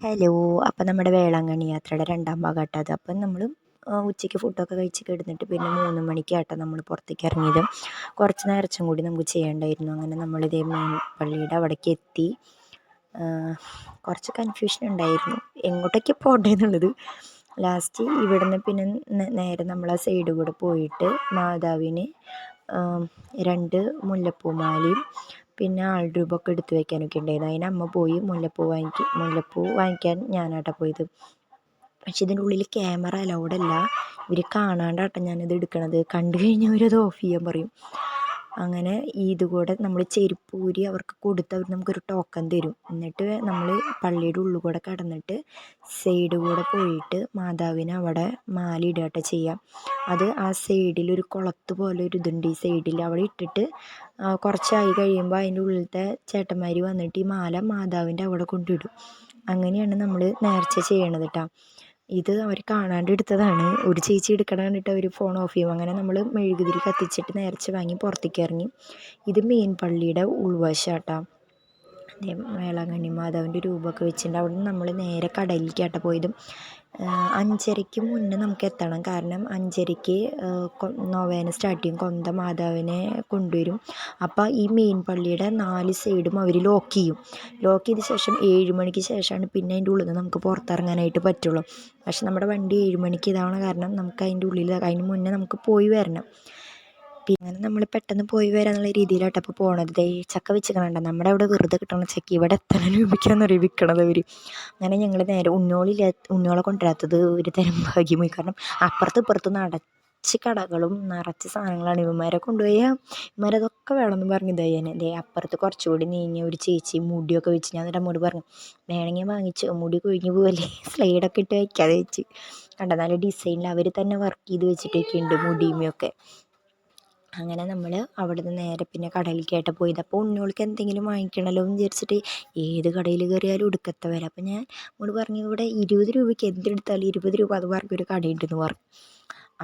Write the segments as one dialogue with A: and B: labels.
A: Hello അപ്പം നമ്മുടെ വേളാങ്കണ്ണി യാത്രയുടെ രണ്ടാം ഭാഗമാട്ടോ അത് അപ്പം നമ്മൾ ഉച്ചയ്ക്ക് ഫുഡൊക്കെ കഴിച്ച് കിടന്നിട്ട് പിന്നെ മൂന്ന് മണിക്കാട്ടോ നമ്മൾ പുറത്തേക്ക് ഇറങ്ങിയത്. കുറച്ച് നേരച്ചും കൂടി നമുക്ക് ചെയ്യേണ്ടായിരുന്നു. അങ്ങനെ നമ്മൾ ഇതേ പള്ളിയുടെ അവിടേക്ക് എത്തി. കുറച്ച് കൺഫ്യൂഷൻ ഉണ്ടായിരുന്നു. എങ്ങോട്ടേക്ക് പോകേണ്ടതെന്നുള്ളത് ലാസ്റ്റ് ഇവിടുന്ന് പിന്നെ നേരെ നമ്മൾ ആ സൈഡ് കൂടെ പോയിട്ട് മാതാവിന് രണ്ട് മുല്ലപ്പൂമാലയും പിന്നെ ആൾ രൂപമൊക്കെ എടുത്ത് വെക്കാനൊക്കെ ഉണ്ടായിരുന്നു. അതിന് അമ്മ പോയി മുല്ലപ്പൂ വാങ്ങിക്ക് മുല്ലപ്പൂ വാങ്ങിക്കാൻ ഞാനാട്ടോ പോയത്. പക്ഷെ ഇതിന്റെ ഉള്ളിൽ ക്യാമറ അലൗഡ് അല്ല. ഇവർ കാണാണ്ടാട്ടോ ഞാനിത് എടുക്കണത്. കണ്ടു കഴിഞ്ഞാൽ അവരത് ഓഫ് ചെയ്യാൻ പറയും. അങ്ങനെ ഇതുകൂടെ നമ്മൾ ചെരുപ്പ് ഊരി അവർക്ക് കൊടുത്ത് അവർ നമുക്കൊരു ടോക്കൺ തരും. എന്നിട്ട് നമ്മൾ പള്ളിയുടെ ഉള്ളിൽ കൂടെ കടന്നിട്ട് സൈഡ് കൂടെ പോയിട്ട് മാതാവിനെ അവിടെ മാല ചെയ്യുക ചെയ്യാം. അത് ആ സൈഡിൽ ഒരു കുളത്ത് പോലെ ഒരു ഇതുണ്ട്. ഈ സൈഡിൽ അവിടെ ഇട്ടിട്ട് കുറച്ചായി കഴിയുമ്പോൾ അതിന്റെ ഉള്ളിലത്തെ ചേട്ടന്മാർ വന്നിട്ട് ഈ മാല മാതാവിന്റെ അവിടെ കൊണ്ടിടും അങ്ങനെയാണ് നമ്മൾ നേർച്ച ചെയ്യണത് കേട്ടോ. ഇത് അവർ കാണാണ്ട് എടുത്തതാണ്. ഒരു ചേച്ചി എടുക്കണ കണ്ടിട്ട് അവർ ഫോൺ ഓഫ് ചെയ്യും. അങ്ങനെ നമ്മൾ മെഴുകുതിരി കത്തിച്ചിട്ട് നേർച്ച വാങ്ങി പുറത്തേക്ക് ഇറങ്ങി. ഇത് മീൻ പള്ളിയുടെ ഉൾവശാട്ടോ. വേളാങ്കണ്ണി മാതാവിന്റെ രൂപമൊക്കെ വെച്ചിട്ടുണ്ട്. അവിടെ നിന്ന് നമ്മൾ നേരെ കടലിലേക്കാട്ടോ പോയതും. അഞ്ചരയ്ക്ക് മുന്നേ നമുക്ക് എത്തണം. കാരണം അഞ്ചരയ്ക്ക് നൊവേന സ്റ്റാർട്ട് ചെയ്യും. കൊന്ത മാതാവിനെ കൊണ്ടുവരും. അപ്പോൾ ഈ മെയിൻ പള്ളിയുടെ നാല് സൈഡും അവർ ലോക്ക് ചെയ്യും. ലോക്ക് ചെയ്ത ശേഷം ഏഴ് മണിക്ക് ശേഷമാണ് പിന്നെ അതിന്റെ ഉള്ളിൽ നിന്ന് നമുക്ക് പുറത്തിറങ്ങാനായിട്ട് പറ്റുള്ളൂ. പക്ഷെ നമ്മുടെ വണ്ടി ഏഴ് മണിക്ക് ഇതാവണ കാരണം നമുക്ക് അതിന്റെ ഉള്ളിൽ അതിന് മുന്നേ നമുക്ക് പോയി വരണം. പിന്നെ നമ്മൾ പെട്ടെന്ന് പോയി വരാന്നുള്ള രീതിയിലാട്ടോ അപ്പോൾ പോണത്. ദേ ചക്ക വെച്ചിക്കണണ്ട? നമ്മുടെ അവിടെ വെറുതെ കിട്ടണ ചക്ക ഇവിടെ എത്ര രൂപയ്ക്കാണെന്നറിയോ വിൽക്കണത് അവർ അങ്ങനെ ഞങ്ങൾ നേരെ ഉണ്ണോളില്ല ഉണ്ണോളെ കൊണ്ടുവരാത്തത് ഒരു തരം ഭാഗ്യമായി. കാരണം അപ്പുറത്തും ഇപ്പുറത്തും നടച്ച് കടകളും നിറച്ച് സാധനങ്ങളാണ് ഇവന്മാരെ കൊണ്ടുപോയി. ഇവന്മാരതൊക്കെ വേണമെന്ന് പറഞ്ഞു ഇതായി ദേ അപ്പുറത്ത് കുറച്ചുകൂടി നീങ്ങി ഒരു ചേച്ചി മുടിയൊക്കെ വെച്ച് ഞാൻ എന്നിട്ട് അമ്മോട് പറഞ്ഞു വേണമെങ്കിൽ വാങ്ങിച്ച് മുടി കൊഴിഞ്ഞു പോവല്ലേ? സ്ലൈഡൊക്കെ ഇട്ട് വയ്ക്കാതെ വെച്ച് കണ്ട? നല്ല ഡിസൈനിൽ അവർ തന്നെ വർക്ക് ചെയ്ത് വെച്ചിട്ടൊക്കെ ഉണ്ട് മുടിയുമൊക്കെ. അങ്ങനെ നമ്മൾ അവിടെ നിന്ന് നേരെ പിന്നെ കടയിലേക്കായിട്ട് പോയത്. അപ്പോൾ ഉണ്ണികൾക്ക് എന്തെങ്കിലും വാങ്ങിക്കണമല്ലോ എന്ന് വിചാരിച്ചിട്ട് ഏത് കടയിൽ കയറിയാലും ഉടുക്കത്തെ വില. അപ്പോൾ ഞാൻ നമ്മൾ പറഞ്ഞു ഇവിടെ ഇരുപത് രൂപയ്ക്ക് എന്തെടുത്താലും ഇരുപത് രൂപ അത് പറഞ്ഞൊരു കടയുണ്ടെന്ന് പറഞ്ഞു.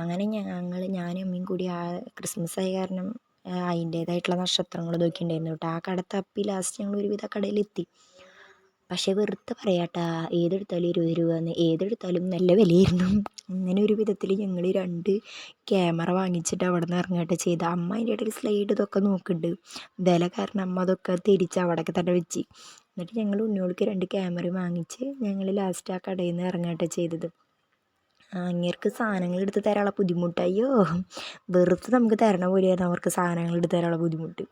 A: അങ്ങനെ ഞങ്ങൾ ഞാനും അമ്മയും കൂടി ആ ക്രിസ്മസ് ആയ കാരണം അതിന്റേതായിട്ടുള്ള നക്ഷത്രങ്ങൾ നോക്കിയിട്ടുണ്ടായിരുന്നു കേട്ടോ. ആ കട തപ്പി ലാസ്റ്റ് ഞങ്ങൾ ഒരുവിധ കടയിലെത്തി. പക്ഷേ വെറുതെ പറയാട്ടാ ഏതെടുത്താലും ഇരുപത് രൂപ എന്ന് ഏതെടുത്താലും നല്ല വിലയായിരുന്നു. അങ്ങനെ ഒരു വിധത്തിൽ ഞങ്ങൾ രണ്ട് ക്യാമറ വാങ്ങിച്ചിട്ട് അവിടെ നിന്ന് ഇറങ്ങുകയൊക്കെ ചെയ്ത അമ്മ അതിന്റെ ഇടയിൽ സ്ലൈഡ് ഇതൊക്കെ നോക്കുന്നുണ്ട് വില കാരണം അമ്മ അതൊക്കെ തിരിച്ച് അവിടെയൊക്കെ തന്നെ വെച്ച്. എന്നിട്ട് ഞങ്ങൾ ഉണ്ണികൾക്ക് രണ്ട് ക്യാമറ വാങ്ങിച്ച് ഞങ്ങൾ ലാസ്റ്റ് ആ കടയിൽ നിന്ന് ഇറങ്ങുകയൊക്കെ ചെയ്തത് അങ്ങേർക്ക് സാധനങ്ങൾ എടുത്ത് തരാനുള്ള ബുദ്ധിമുട്ട്. അയ്യോ വെറുതെ നമുക്ക് തരണ പോലെയായിരുന്നു അവർക്ക് സാധനങ്ങൾ എടുത്ത് തരാനുള്ള ബുദ്ധിമുട്ട്.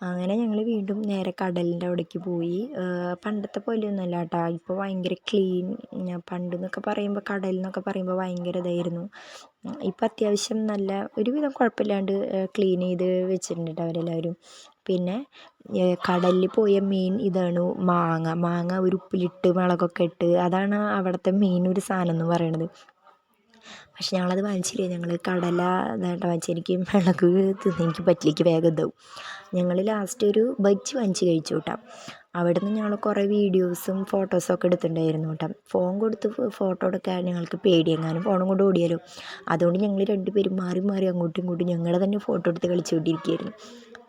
A: അങ്ങനെ ഞങ്ങൾ വീണ്ടും നേരെ കടലിന്റെ അവിടേക്ക് പോയി. പണ്ടത്തെ പോലെയൊന്നും അല്ല കേട്ടോ ഇപ്പോൾ ഭയങ്കര ക്ലീൻ പണ്ട് എന്നൊക്കെ പറയുമ്പോൾ കടൽ എന്നൊക്കെ പറയുമ്പോൾ ഭയങ്കര ഇതായിരുന്നു. ഇപ്പം അത്യാവശ്യം നല്ല ഒരുവിധം കുഴപ്പമില്ലാണ്ട് ക്ലീൻ ചെയ്ത് വെച്ചിട്ടുണ്ട് അവരെല്ലാവരും. പിന്നെ കടലിൽ പോയ മീൻ ഇതാണ് മാങ്ങ. മാങ്ങ ഒരു ഉപ്പിലിട്ട് മുളകൊക്കെ ഇട്ട്. അതാണ് അവിടുത്തെ മെയിൻ ഒരു സാധനം എന്ന് പറയണത്. പക്ഷെ ഞങ്ങളത് വാങ്ങിച്ചില്ല? ഞങ്ങൾ കടല ഇതായിട്ട് വാങ്ങിച്ചു എനിക്ക് മിളക് തിന്നാൻ എനിക്ക് പറ്റിലേക്ക് വേഗം ഇതാവും. ഞങ്ങൾ ലാസ്റ്റ് ഒരു ബജ്ജി വാങ്ങിച്ച് കഴിച്ചു കേട്ടോ. അവിടെ നിന്ന് ഞങ്ങൾ കുറേ വീഡിയോസും ഫോട്ടോസും ഒക്കെ എടുത്തിട്ടുണ്ടായിരുന്നു കേട്ടോ. ഫോൺ കൊടുത്ത് ഫോട്ടോ എടുക്കാൻ ഞങ്ങൾക്ക് പേടിയെങ്ങാനും ഫോണും കൊണ്ട് ഓടിയാലോ? അതുകൊണ്ട് ഞങ്ങൾ രണ്ടുപേരും മാറി മാറി അങ്ങോട്ടും ഇങ്ങോട്ടും ഞങ്ങൾ തന്നെ ഫോട്ടോ എടുത്ത് കളിച്ചുകൊണ്ടിരിക്കുകയായിരുന്നു.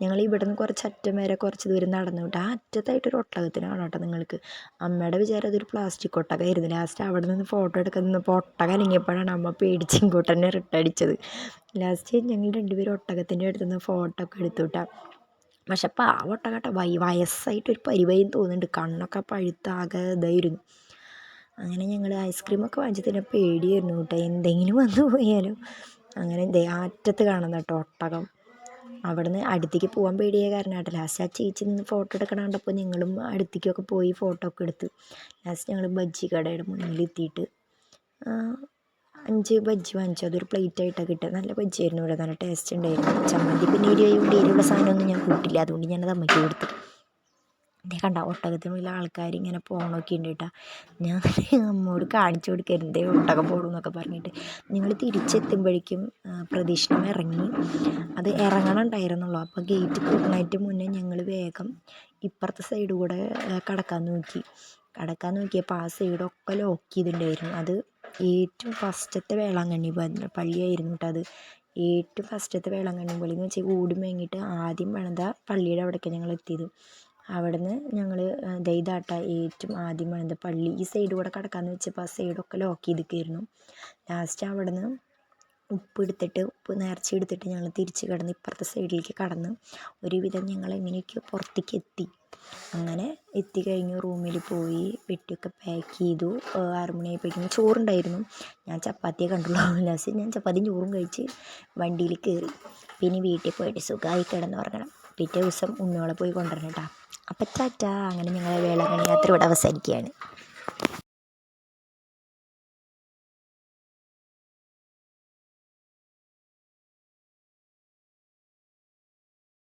A: ഞങ്ങൾ ഇവിടെ നിന്ന് കുറച്ച് അറ്റം വരെ കുറച്ച് ദൂരം നടന്നു കേട്ടോ. ആ അറ്റത്തായിട്ടൊരു ഒട്ടകത്തിനാണ് കേട്ടോ നിങ്ങൾക്ക്. അമ്മയുടെ വിചാരം അതൊരു പ്ലാസ്റ്റിക് ഒട്ടകമായിരുന്നു. ലാസ്റ്റ് അവിടെ നിന്ന് ഫോട്ടോ എടുക്കാൻ നിന്നപ്പോൾ ഒട്ടകം അനങ്ങിയപ്പോഴാണ് അമ്മ പേടിച്ച് ഇങ്ങോട്ട് തന്നെ റിട്ടടിച്ചത് ലാസ്റ്റ് ഞങ്ങൾ രണ്ടുപേരും ഒട്ടകത്തിന്റെ അടുത്ത് നിന്ന് ഫോട്ടോ ഒക്കെ എടുത്തു കേട്ടോ. പക്ഷെ പാവം വട്ടകട്ട വൈ വയസ്സായിട്ട് ഒരു പരിവയും തോന്നുന്നുണ്ട്. കണ്ണൊക്കെ പഴുത്താകെ ഇതായിരുന്നു. അങ്ങനെ ഞങ്ങൾ ഐസ്ക്രീമൊക്കെ വാങ്ങിച്ചതിന് പേടിയായിരുന്നു കേട്ടോ. എന്തെങ്കിലും വന്നു പോയാലോ? അങ്ങനെ ദേ അറ്റത്ത് കാണുന്ന കേട്ടോ ഒട്ടകം. അവിടുന്ന് അടുത്തേക്ക് പോകാൻ പേടിയായ കാരണമായിട്ട് ലാസ്റ്റ് ആ ചേച്ചി നിന്ന് ഫോട്ടോ എടുക്കണ കണ്ടപ്പോൾ ഞങ്ങളും അടുത്തേക്കൊക്കെ പോയി ഫോട്ടോ ഒക്കെ എടുത്ത്. ലാസ്റ്റ് ഞങ്ങൾ ബജ്ജി കടയുടെ മുന്നിലെത്തിയിട്ട് അഞ്ച് ബജ്ജി വാങ്ങിച്ചു. അതൊരു പ്ലേറ്റ് ആയിട്ടാണ് കിട്ടുക. നല്ല ബജ്ജിയായിരുന്നു ഇവിടെ. നല്ല ടേസ്റ്റ് ഉണ്ടായിരുന്നു. ചമ്മന്തി പിന്നെ എരിവായതുകൊണ്ട് എരിവുള്ള സാധനമൊന്നും ഞാൻ കൂട്ടില്ല. അതുകൊണ്ട് ഞാനത് അമ്മയ്ക്ക് കൊടുത്തു. ഇതേ കണ്ട ഒട്ടകത്തിനുള്ളിൽ ആൾക്കാർ ഇങ്ങനെ പോകണമൊക്കെ ഉണ്ട് കേട്ടോ. ഞാൻ അമ്മോട് കാണിച്ചു കൊടുക്കരുത് ഒട്ടകം പോകണം എന്നൊക്കെ പറഞ്ഞിട്ട്. ഞങ്ങൾ തിരിച്ചെത്തുമ്പോഴേക്കും പ്രദക്ഷിണം ഇറങ്ങി. അത് ഇറങ്ങണം ഉണ്ടായിരുന്നുള്ളൂ അപ്പോൾ ഗേറ്റ് പൂട്ടണായിട്ട് മുന്നേ ഞങ്ങൾ വേഗം ഇപ്പുറത്തെ സൈഡ് കൂടെ കടക്കാൻ നോക്കി. കടക്കാൻ നോക്കിയപ്പോൾ ആ സൈഡൊക്കെ ലോക്ക് ചെയ്തിട്ടുണ്ടായിരുന്നു. അത് ഏറ്റവും ഫസ്റ്റത്തെ വേളാങ്കണ്ണി പള്ളിയായിരുന്നു കേട്ടോ അത്. ഏറ്റവും ഫസ്റ്റത്തെ വേളാങ്കണ്ണി പള്ളി എന്ന് വെച്ചാൽ ഓടി മേങ്ങിയിട്ട് ആദ്യം പണിത പള്ളിയുടെ അവിടേക്കാണ് ഞങ്ങൾ എത്തിയത്. അവിടെ നിന്ന് ഞങ്ങൾ ദൈതാട്ട ഏറ്റവും ആദ്യം പണിത പള്ളി ഈ സൈഡ് കൂടെ കടക്കാമെന്ന് വെച്ചപ്പോൾ ആ സൈഡൊക്കെ ലോക്ക് ചെയ്തിരിക്കുകയായിരുന്നു ലാസ്റ്റ് അവിടെ ഉപ്പ് എടുത്തിട്ട് ഉപ്പ് നേർച്ച എടുത്തിട്ട് ഞങ്ങൾ തിരിച്ച് കിടന്ന് ഇപ്പുറത്തെ സൈഡിലേക്ക് കടന്ന് ഒരുവിധം ഞങ്ങൾ എങ്ങനെയൊക്കെയോ പുറത്തേക്ക് എത്തി. അങ്ങനെ എത്തിക്കഴിഞ്ഞു റൂമിൽ പോയി പെട്ടിയൊക്കെ പാക്ക് ചെയ്തു. ആറ് മണിയായപ്പോഴേക്കും ചോറുണ്ടായിരുന്നു. ഞാൻ ചപ്പാത്തിയെ കണ്ടുള്ളൂ. ലാസ്റ്റ് ഞാൻ ചപ്പാത്തിയും ചോറും കഴിച്ച് വണ്ടിയിൽ കയറി. പിന്നെ വീട്ടിൽ പോയിട്ട് സുഖമായി കിടന്ന് ഉറങ്ങണം പിറ്റേ ദിവസം ഉണ്ണോളെ പോയി കൊണ്ടുവരണം കേട്ടോ. അപ്പം ചാറ്റാ അങ്ങനെ ഞങ്ങളെ വേളാങ്കണ്ണി യാത്ര ഇവിടെ അവസാനിക്കുകയാണ്.